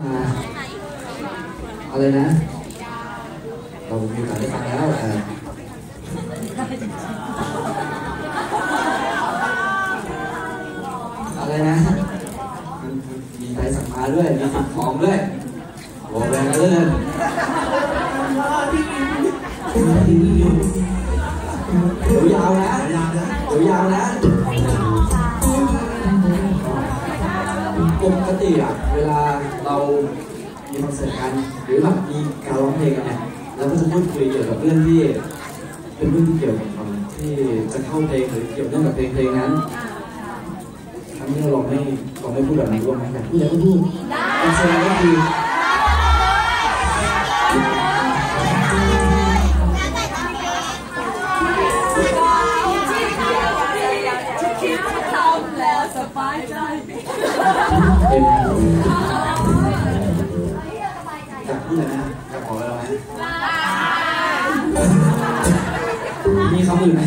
มาอะไรนะเรามีกาสได้ฟังแล้วเอ่ออะไรนะ มีใครสั่งมาด้วย มีสิ่งของด้วยโอ้แรงเลยเดี๋ยวยาวนะเดี๋ยวยาวนะ อะเวลาเรามีคอนเสิร์ตกันหรือแบบมีการร้องเพลงกันเนี่ยเราก็จะพูดคุยเกี่ยวกับเรื่องที่ เป็นเรื่องที่เกี่ยวกับเราที่จะเข้าเพลงหรือเกี่ยวเนื่องกับเพลงเพลงนั้นครั้งนี้เราลองไม่ลองไม่พูดแบบนั้นร่วมไหมแต่พูดแล้วก็พูดได้แสดงก็คือสบายใจ เอ็มอยากพูดอะไรนะอยากขออะไรไหมมีคำอื่นไหม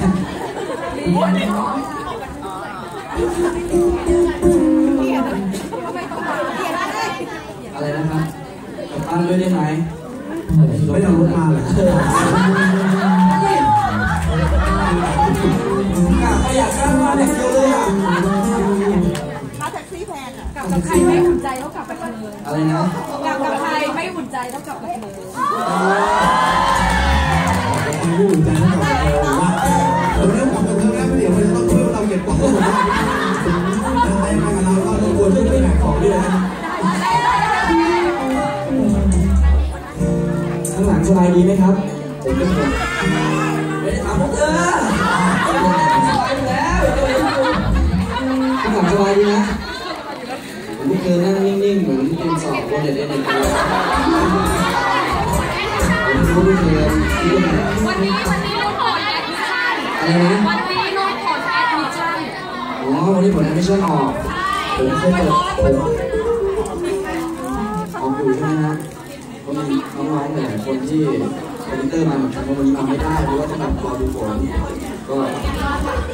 อะไรนะครับกลับบ้านด้วยได้ไหมไม่เอารถมาเลย กับใครไม่อุ่นใจเท่ากับกับเธออะไรนะกลับกับใครไม่อุ่นใจเท่ากับกับเธอคนที่อุ่นใจให้กับเราว่าเราเริ่มของกันเท่านั้นเดี๋ยวมันจะต้องช่วยเราเก็บของหมนะแต่ในขณะเราก็ต้องควรช่วยแบ่งของด้วยนะข้างหลังสบายดีไหมครับผมเป็นคนไม่ได้ถามพวกเธอสบายอยู่แล้วข้างหลังสบายดีนะ ผมพวกเธอนั่งนิ่งๆเหมือนเป็นสอบบนเด็ดเด็ดเด็ดเลยรู้พวกเธอคิดว่าไงวันนี้วันนี้น้องผลแอดมิชชั่นอะไรนะวันนี้น้องผลแอดมิชชั่นอ๋อวันนี้ผลแอดมิชชั่นออกผมเคยเปิดผมออกอยู่ใช่ไหมฮะก็มีน้องๆหลายคนที่คอมพิวเตอร์มาเหมือนกันวันนี้มาไม่ได้เพราะว่าต้องแบบรอดูผลก็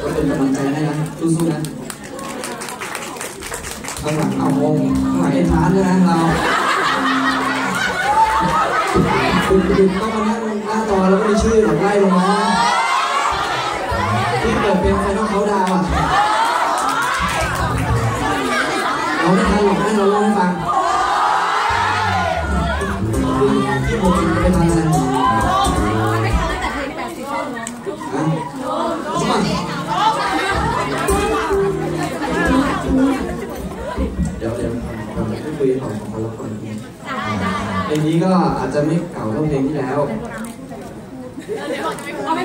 ก็เป็นกำลังใจให้นะสู้ๆนะ เอาวงข้างหลังเอ็นทรานด้วยนะเราคุณคุณต้องมานั่งหน้าจอแล้วก็มีชื่อหลังไล่ลงมาที่เปิดเป็นไฟนอลเขาดาวอะเราไม่ทันหรอกให้เราเล่าให้ฟังที่ผม ดี๋ยวเดี๋ยวผมจะคุยของของคนละคนเพลงนี้ก็อาจจะไม่เก่าเท่าเพลงที่แล้วเอาไม่